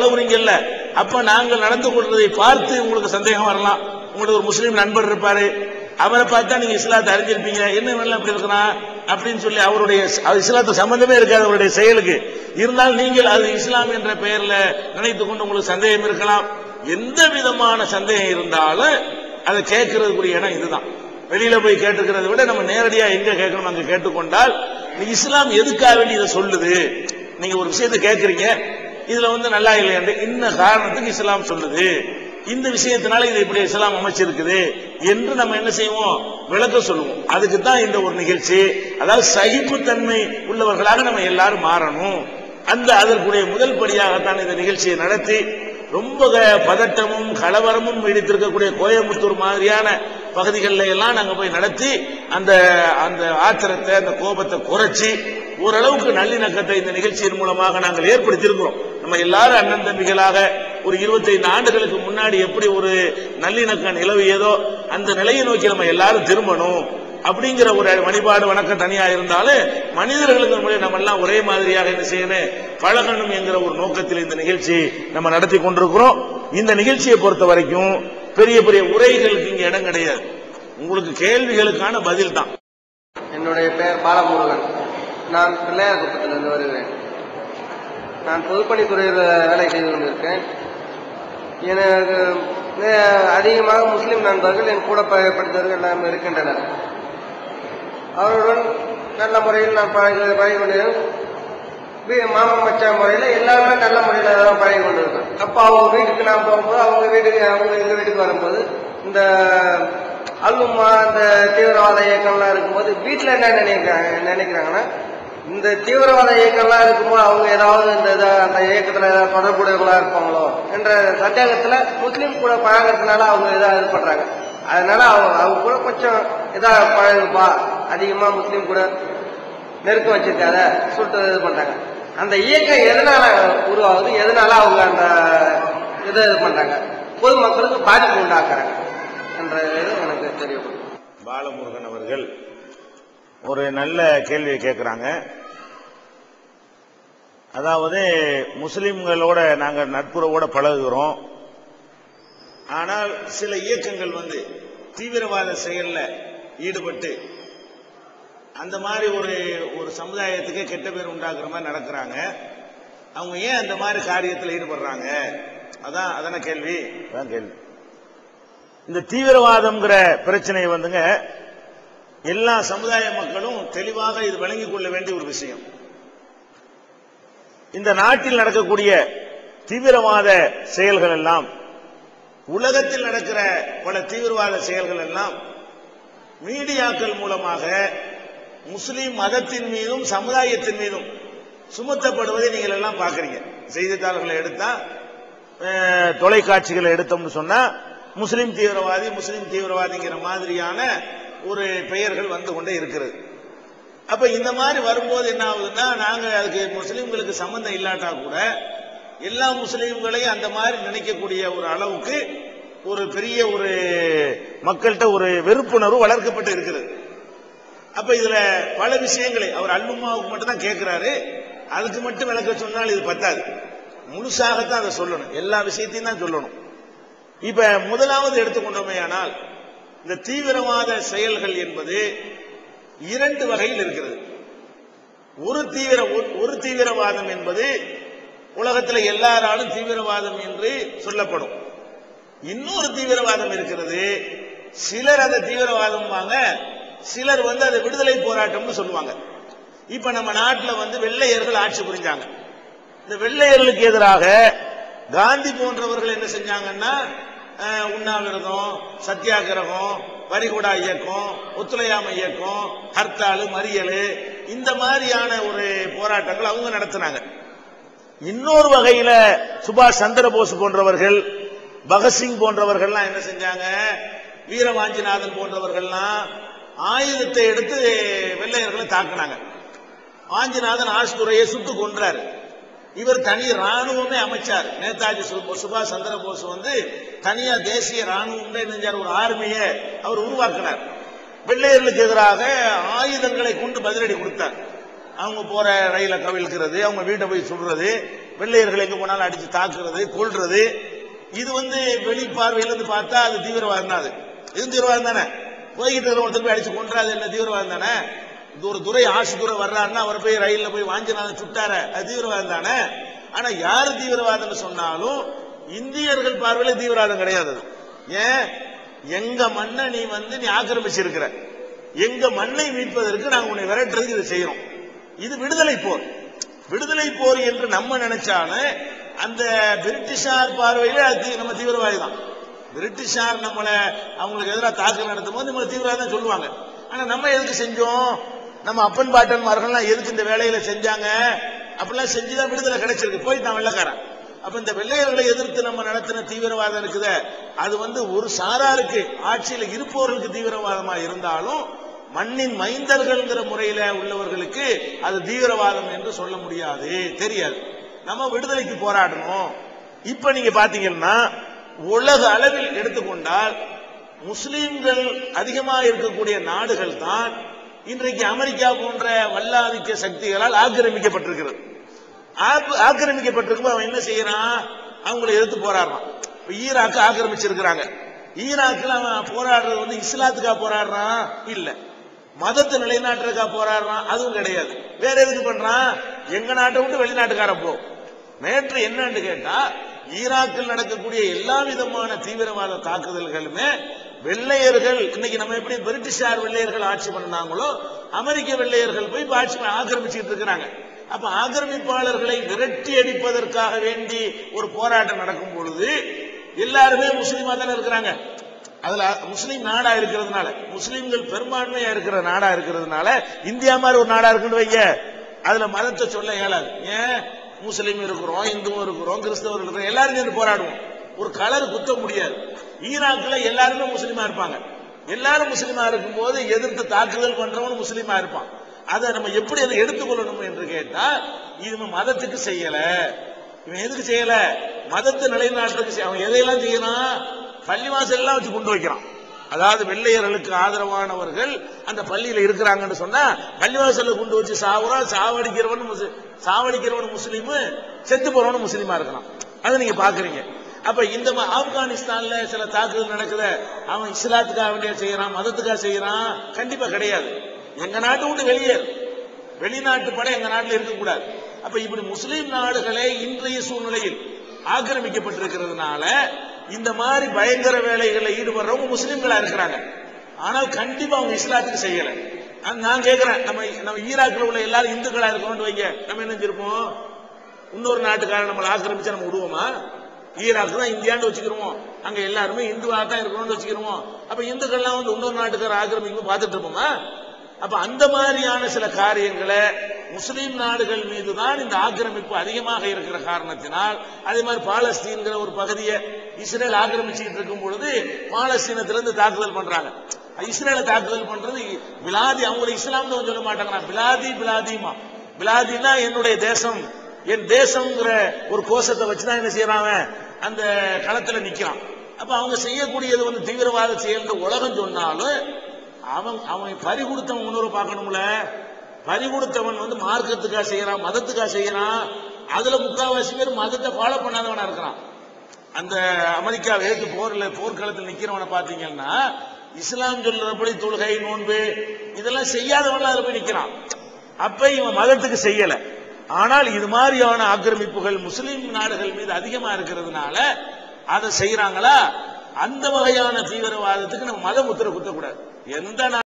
அளவுறீங்கல்ல. அப்ப நாங்கள் நடந்து கொள்றதை பார்த்து உங்களுக்கு சந்தேகம் வரலாம். உங்களுக்கு ஒரு முஸ்லீம் நண்பர் இருப்பாரு. அவரை பார்த்தா நீங்க இஸ்லாத்தை அறிஞ்சிருப்பீங்க. என்ன வேணாலும் அப்படி இருக்கிறான் அப்படின்னு சொல்லி அவருடைய அது இஸ்லாத்து சம்பந்தமே இருக்காது அவருடைய செயலுக்கு. இருந்தாலும் நீங்கள் அது இஸ்லாம் என்ற பெயர்ல நினைத்து கொண்டு உங்களுக்கு சந்தேகம் இருக்கலாம். எந்த விதமான சந்தேகம் இருந்தாலும் அதை கேட்கறதுக்குரிய இடம் இதுதான். வெளியில போய் கேட்டுக்கிறத விட நம்ம நேரடியா எங்க கேட்கணும் அங்க கேட்டுக்கொண்டால் இஸ்லாம் எதுக்காக வேண்டி இதை சொல்லுது? நீங்க ஒரு விஷயத்தை கேட்கறீங்க இதுல வந்து நல்லா இல்லையா இன்ன காரணத்துக்கு இஸ்லாம் சொல்லுது. இந்த விஷயத்தினால இது இப்படி இஸ்லாம் அமைச்சிருக்குது என்று நம்ம என்ன செய்வோம்? விளக்க சொல்லுவோம். அதுக்கு தான் இந்த ஒரு நிகழ்ச்சி. அதாவது சகிப்புத்தன்மை உள்ளவர்களாக நம்ம எல்லாரும் மாறணும். அந்த அதற்குடைய முதல் படியாகத்தான் இந்த நிகழ்ச்சியை நடத்தி ரொம்ப க- பதட்டமும் கலவரமும் நீடித்திருக்கக்கூடிய கோயம்புத்தூர் மாதிரியான பகுதிகளில் எல்லாம் நாங்கள் போய் நடத்தி அந்த அந்த ஆத்திரத்தை அந்த கோபத்தை குறைச்சி ஓரளவுக்கு நல்லிணக்கத்தை இந்த நிகழ்ச்சியின் மூலமாக நாங்கள் ஏற்படுத்தியிருக்கிறோம். நம்ம எல்லாரும் அண்ணன் தம்பிகளாக ஒரு 25 ஆண்டுகளுக்கு முன்னாடி எப்படி ஒரு நல்லிணக்கம் நிலவியதோ அந்த நிலையை நோக்கி நம்ம எல்லாரும் திரும்பணும் அப்படிங்கிற ஒரு வழிபாடு வணக்கம் தனியா இருந்தாலும் மனிதர்களுக்கு முன்னாடி நம்ம எல்லாம் ஒரே மாதிரியாக என்ன செய்யணும் பழகணும் என்கிற ஒரு நோக்கத்தில் இந்த நிகழ்ச்சி நம்ம நடத்தி கொண்டிருக்கிறோம். இந்த நிகழ்ச்சியை பொறுத்த வரைக்கும் பெரிய பெரிய உரைகளுக்கு இங்க இடம் கிடையாது. உங்களுக்கு கேள்விகளுக்கான பதில் தான் என்னுடைய பெயர் பாலமுருகன். நான் பிள்ளையார் குப்பத்திலிருந்து வருகிறேன். நான் பொதுப்பணித்துறையில் வேலை செய்து கொண்டிருக்கேன். எனக்கு அதிகமாக முஸ்லீம் நண்பர்கள் என் கூட ப- படித்தவர்கள் எல்லாம் இருக்கின்றனர். அவருடன் நல்ல முறையில் நான் பழகி பழகி கொண்டிருக்கேன் வீ- மாமன் மச்சா முறையில் எல்லாமே நல்ல முறையில் தான் பழகி கொண்டிருக்கேன் அப்போ அவங்க வீட்டுக்கு நான் போகும்போது அவங்க வீட்டுக்கு அவங்க எங்கள் வீட்டுக்கு வரும்போது இந்த அல்லுமா அந்த தீவிரவாத இயக்கம்லாம் இருக்கும்போது வீட்டில் என்ன நினைக்கிறாங்க நினைக்கிறாங்கன்னா இந்த தீவிரவாத இயக்கம்லாம் இருக்குமோ அவங்க ஏதாவது இந்த இதை அந்த இயக்கத்தில் ஏதாவது தொடர்புடையவங்களா இருப்பாங்களோ என்ற சந்தேகத்தில் முஸ்லீம் கூட பழகிறதுனால அவங்க இதாக இது பண்ணுறாங்க அதனால அவங்க அவங்க கூட கொஞ்சம் இதாக பழகுப்பா. அதிகமாக முஸ்லீம் கூட நெருக்கம் வச்சிருக்காத சுட்டு இது பண்றாங்க. அந்த இயக்கம் எதனால உருவாகுது? எதனால அவங்க அந்த இதை இது பண்றாங்க? பொதுமக்களுக்கு பாதிப்பு உண்டாக்குறாங்க. என்ற இது எனக்கு தெரியும் பாலமுருகன் அவர்கள் ஒரு நல்ல கேள்வியை கேட்குறாங்க. அதாவது முஸ்லிம்களோட நாங்கள் நட்புறவோட பழகுகிறோம். ஆனால் சில இயக்கங்கள் வந்து தீவிரவாத செயலில் ஈடுபட்டு அந்த மாதிரி ஒரு ஒரு சமுதாயத்துக்கு கெட்ட பேர் உண்டாக்குற மாதிரி நடக்கிறாங்க. அவங்க ஏன் அந்த மாதிரி காரியத்தில் ஈடுபடுறாங்க? அதான் அதான கேள்வி. அதான் கேள்வி. இந்த தீவிரவாதம்ங்கிற பிரச்சனையை வந்துங்க எல்லா சமுதாய மக்களும் தெளிவாக இது விளங்கிக் கொள்ள வேண்டிய ஒரு விஷயம். இந்த நாட்டில் நடக்கக்கூடிய தீவிரவாத செயல்கள் எல்லாம் உலகத்தில் நடக்கிற பல தீவிரவாத செயல்கள் எல்லாம் மீடியாக்கள் மூலமாக முஸ்லீம் மதத்தின் மீதும் சமுதாயத்தின் மீதும் சுமத்தப்படுவதை நீங்கள் எல்லாம் பார்க்கறீங்க. செய்தித்தாள்களை எடுத்தா தொலைக்காட்சிகளை எடுத்தோம்னு சொன்னா முஸ்லீம் தீவிரவாதி முஸ்லீம் தீவிரவாதிங்கிற மாதிரியான ஒரு பெயர்கள் வந்து கொண்டே இருக்கிறது அப்ப இந்த மாதிரி வரும்போது என்ன ஆகுதுன்னா நாங்க அதுக்கு முஸ்லீம்களுக்கு சம்பந்தம் இல்லாட்டா கூட எல்லா முஸ்லீம்களையும் அந்த மாதிரி நினைக்கக்கூடிய ஒரு அளவுக்கு ஒரு பெரிய ஒரு மக்கள்கிட்ட ஒரு வெறுப்புணர்வு வளர்க்கப்பட்டு இருக்கிறது அப்ப இதுல பல விஷயங்களை அவர் அல்லுமாவுக்கு மட்டும் தான் கேட்கிறாரு அதுக்கு மட்டும் விளக்க சொன்னால் இது பத்தாது. முழுசாகத்தான் அதை சொல்லணும். எல்லா விஷயத்தையும் தான் சொல்லணும். இப்ப முதலாவது எடுத்துக்கொண்டோமே ஆனால் இந்த தீவிரவாத செயல்கள் என்பது இரண்டு வகையில் இருக்கிறது. ஒரு தீவிர ஒரு- தீவிரவாதம் என்பது உலகத்தில் எல்லாராலும் தீவிரவாதம் என்று சொல்லப்படும். இன்னொரு தீவிரவாதம் இருக்கிறது சிலர் அதை தீவிரவாதம் சிலர் வந்து அதை விடுதலை போராட்டம்னு சொல்லுவாங்க. இப்ப நம்ம நாட்டில் வந்து வெள்ளையர்கள் ஆட்சி புரிஞ்சாங்க. இந்த வெள்ளையர்களுக்கு எதிராக காந்தி போன்றவர்கள் என்ன செஞ்சாங்கன்னா உண்ணாவிரதம் சத்தியாகிரகம் வரிகுடா இயக்கம் ஒத்துழையாமை இயக்கம் ஹர்த்தாலு மறியல் இந்த மாதிரியான ஒரு போராட்டங்கள் அவங்க நடத்தினாங்க. இன்னொரு வகையில சுபாஷ் சந்திரபோஸ் போன்றவர்கள் பகத்சிங் போன்றவர்கள்லாம் என்ன செஞ்சாங்க? வீரவாஞ்சிநாதன் போன்றவர்கள்லாம் ஆயுதத்தை எடுத்து வெள்ளையர்களை தாக்குனாங்க. வாஞ்சிநாதன் ஆஷ்துரையை சுட்டு கொன்றாரு. இவர் தனி ராணுவமே அமைச்சார். நேதாஜி சுபாஷ் சந்திர போஸ் வந்து தனியா தேசிய ராணுவம் நினைஞ்சார் ஒரு ஆர்மியை அவர் உருவாக்கினார். வெள்ளையர்களுக்கு எதிராக ஆயுதங்களை கொண்டு பதிலடி கொடுத்தார். அவங்க போற ரயில கவிழ்க்கிறது அவங்க வீட்டை போய் சுடுறது வெள்ளையர்கள் எங்க போனாலும் அடிச்சு தாக்குறது கொள்றது இது வந்து வெளி இருந்து பார்த்தா அது தீவிரவாதம் தான் அது. இது தீவிரவாதம் தானே? போய்கிட்டு இருக்கிற ஒருத்தர் போய் அடிச்சு கொன்றாது என்ன தீவிரவாதம் தானே? ஒரு துறை ஆசு துறை வர்றாருன்னா அவர் போய் ரயில்ல போய் வாஞ்சிநாதன் சுட்டார. அது தீவிரவாதம் தானே? ஆனா யாரு தீவிரவாதம்னு சொன்னாலும் இந்தியர்கள் பார்வையில தீவிரவாதம் கிடையாது அது. ஏன்? எங்க மண்ணை நீ வந்து நீ ஆக்கிரமிச்சிருக்கிற. எங்க மண்ணை மீட்பதற்கு நாங்க உன்னை விரட்டுறதுக்கு இதை செய்யறோம். இது விடுதலை போர். விடுதலை போர் என்று நம்ம நினைச்சாலும் அந்த பிரிட்டிஷார் பார்வையில அது தீ- நம்ம தீவிரவாதி தான். பிரிட்டிஷார் நம்மளை அவங்களுக்கு எதிராக தாக்குதல் நடத்தும் போது நம்ம தீவிரவாதி தான் சொல்லுவாங்க. ஆனா நம்ம எதுக்கு செஞ்சோம்? நம்ம அப்பன் பாட்டன்மார்கள்லாம் எதுக்கு இந்த வேலையில செஞ்சாங்க? அப்படிலாம் செஞ்சுதான் விடுதலை கிடைச்சிருக்கு. தான் வெள்ளக்காரன். அப்ப இந்த வெள்ளையர்களை எதிர்த்து நம்ம நடத்தின தீவிரவாதம் இருக்குத அது வந்து ஒரு சாராருக்கு ஆட்சியில் இருப்பவர்களுக்கு தீவிரவாதமா இருந்தாலும் மண்ணின் மைந்தர்கள்ங்கிற முறையில உள்ளவர்களுக்கு அது தீவிரவாதம் என்று சொல்ல முடியாது. தெரியாது. நம்ம விடுதலைக்கு போராடணும். இப்ப நீங்க பாத்தீங்கன்னா உலக அளவில் எடுத்துக்கொண்டால் முஸ்லிம்கள் அதிகமாக இருக்கக்கூடிய நாடுகள் தான் இன்றைக்கு அமெரிக்கா போன்ற வல்லாதிக்க சக்திகளால் ஆக்கிரமிக்கப்பட்டிருக்கிறது. ஆக்கு- ஆக்கிரமிக்கப்பட்டிருக்கும் அவன் என்ன செய்யறான்? அவங்களை எதிர்த்து போராடுறான். இப்ப ஈராக்கு ஆக்கிரமிச்சிருக்கிறாங்க. ஈராக்கில் அவன் போராடுறது வந்து இஸ்லாத்துக்காக போராடுறான்? இல்ல. மதத்தை நிலைநாட்டுறதுக்காக போராடுறான்? அதுவும் கிடையாது. வேற எதுக்கு பண்றான்? எங்க நாட்டை விட்டு வெளிநாட்டுக்கார போ. நேற்று என்னன்னு கேட்டா ஈராக்கில் நடக்கக்கூடிய எல்லா விதமான தீவிரவாத தாக்குதல்களுமே வெள்ளையர்கள் இன்னைக்கு நம்ம எப்படி பிரிட்டிஷார் வெள்ளையர்கள் ஆட்சி பண்ணாங்களோ அமெரிக்க வெள்ளையர்கள் போய் ஆட்சி பண்ண- இருக்கிறாங்க. அப்ப ஆக்கிரமிப்பாளர்களை விரட்டி அடிப்பதற்காக வேண்டி ஒரு போராட்டம் நடக்கும் பொழுது எல்லாருமே முஸ்லீமா தானே இருக்கிறாங்க. அதுல முஸ்லீம் நாடா இருக்கிறதுனால முஸ்லீம்கள் பெரும்பான்மையா இருக்கிற நாடா இருக்கிறதுனால இந்தியா மாதிரி ஒரு நாடா இருக்குன்னு வைங்க. அதுல மதத்தை சொல்ல இயலாது. ஏன்? முஸ்லீம் இருக்கிறோம் இந்துவும் இருக்கிறோம் கிறிஸ்தவர்கள் இருக்கிறோம் எல்லாரும் சேர்ந்து போராடுவோம். ஒரு கலர் குத்த முடியாது. ஈராக்ல எல்லாருமே முஸ்லீமா இருப்பாங்க. எல்லாரும் முஸ்லீமா இருக்கும்போது எதிர்த்து தாக்குதல் பண்றவன் முஸ்லீமா இருப்பான். அதை நம்ம எப்படி அதை எடுத்துக்கொள்ளணும் என்று கேட்டா இது மதத்துக்கு செய்யல. இவன் எதுக்கு செய்யல? மதத்தை நிலைநாட்டுறதுக்கு அவன் எதையெல்லாம் செய்யறான்? பள்ளிவாசல் எல்லாம் வச்சு கொண்டு வைக்கிறான். அதாவது வெள்ளையர்களுக்கு ஆதரவானவர்கள் அந்த பள்ளியில இருக்கிறாங்கன்னு சொன்னா பள்ளிவாசல்ல கொண்டு வச்சு சாவுறான் சாவடிக்கிறவன் முஸ்லி- சாவடிக்கிறவன் முஸ்லீமு செத்து போறவன் முஸ்லீமா இருக்கிறான் அதை நீங்க பாக்குறீங்க அப்ப இந்த ஆப்கானிஸ்தான்ல சில தாக்குதல் நடக்குது. அவன் இஸ்லாத்துக்காக வேண்டிய செய்யறான் மதத்துக்காக செய்யறான். கண்டிப்பா கிடையாது. எங்க நாட்டு விட்டு வெளியேறு வெளிநாட்டு படை எங்க நாட்டில் இருக்கக்கூடாது. அப்ப இப்படி முஸ்லீம் நாடுகளே இன்றைய சூழ்நிலையில் ஆக்கிரமிக்கப்பட்டிருக்கிறதுனால இந்த மாதிரி பயங்கர வேலைகளில் ஈடுபடுறவங்க முஸ்லீம்களா இருக்கிறாங்க. ஆனால் கண்டிப்பா அவங்க இஸ்லாத்துக்கு செய்யல. நான் கேட்கிறேன் நம்ம நம்ம ஈராக்கில் உள்ள எல்லாரும் இந்துக்களா இருக்கணும்னு வைங்க. நம்ம என்ன செஞ்சிருப்போம்? இன்னொரு நாட்டுக்காரன் நம்மளை ஆக்கிரமிச்சா நம்ம விடுவோமா? ஈராக் தான் இந்தியான்னு வச்சுக்கிருவோம். அங்க எல்லாருமே இந்துவா தான் இருக்கணும்னு வச்சுக்கிருவோம். அப்ப இந்துக்கள்லாம் வந்து இன்னொரு நாட்டுக்கார ஆக்கிரமிக்கும் பார்த்துட்டு இருப்போமா அப்ப அந்த மாதிரியான சில காரியங்களை முஸ்லீம் நாடுகள் மீது தான் இந்த ஆக்கிரமிப்பு அதிகமாக இருக்கிற காரணத்தினால் அதே மாதிரி பாலஸ்தீன்கிற ஒரு பகுதியை இஸ்ரேல் ஆக்கிரமிச்சுக்கிட்டு இருக்கும் பொழுது பாலஸ்தீனத்திலிருந்து தாக்குதல் பண்றாங்க. இஸ்ரேலை தாக்குதல் பண்றது பிலாதி அவங்களை இஸ்லாம்னு சொல்ல மாட்டாங்க பிலாதி பிலாதிமா பிலாதினா என்னுடைய தேசம். என் தேசம்ங்கிற ஒரு கோஷத்தை வச்சுதான் என்ன செய்யறாங்க அவன்? அந்த களத்துல நிக்கிறான். அப்ப அவங்க செய்யக்கூடியது வந்து தீவிரவாத செயல் உலகம் சொன்னாலும் அவன் அவன் பறி கொடுத்தவன் உணர்வு பார்க்கணும்ல. பறி கொடுத்தவன் வந்து மார்க்கத்துக்காக செய்யறான் மதத்துக்காக செய்யறான். அதுல முக்காவாசி பேர் மதத்தை ஃபாலோ பண்ணாதவனா இருக்கிறான். அந்த அமெரிக்கா எதிர்த்து போர்ல போர்க்களத்தில் நிக்கிறவனை பாத்தீங்கன்னா இஸ்லாம் சொல்றபடி தொழுகை நோன்பு இதெல்லாம் செய்யாதவன் அதுல போய் நிக்கிறான். அப்ப இவன் மதத்துக்கு செய்யலை. ஆனால் இது மாதிரியான ஆக்கிரமிப்புகள் முஸ்லிம் நாடுகள் மீது அதிகமா இருக்கிறதுனால அதை செய்யறாங்களா அந்த வகையான தீவிரவாதத்துக்கு நம்ம மதம் உத்தரவு குத்தக்கூடாது. எந்த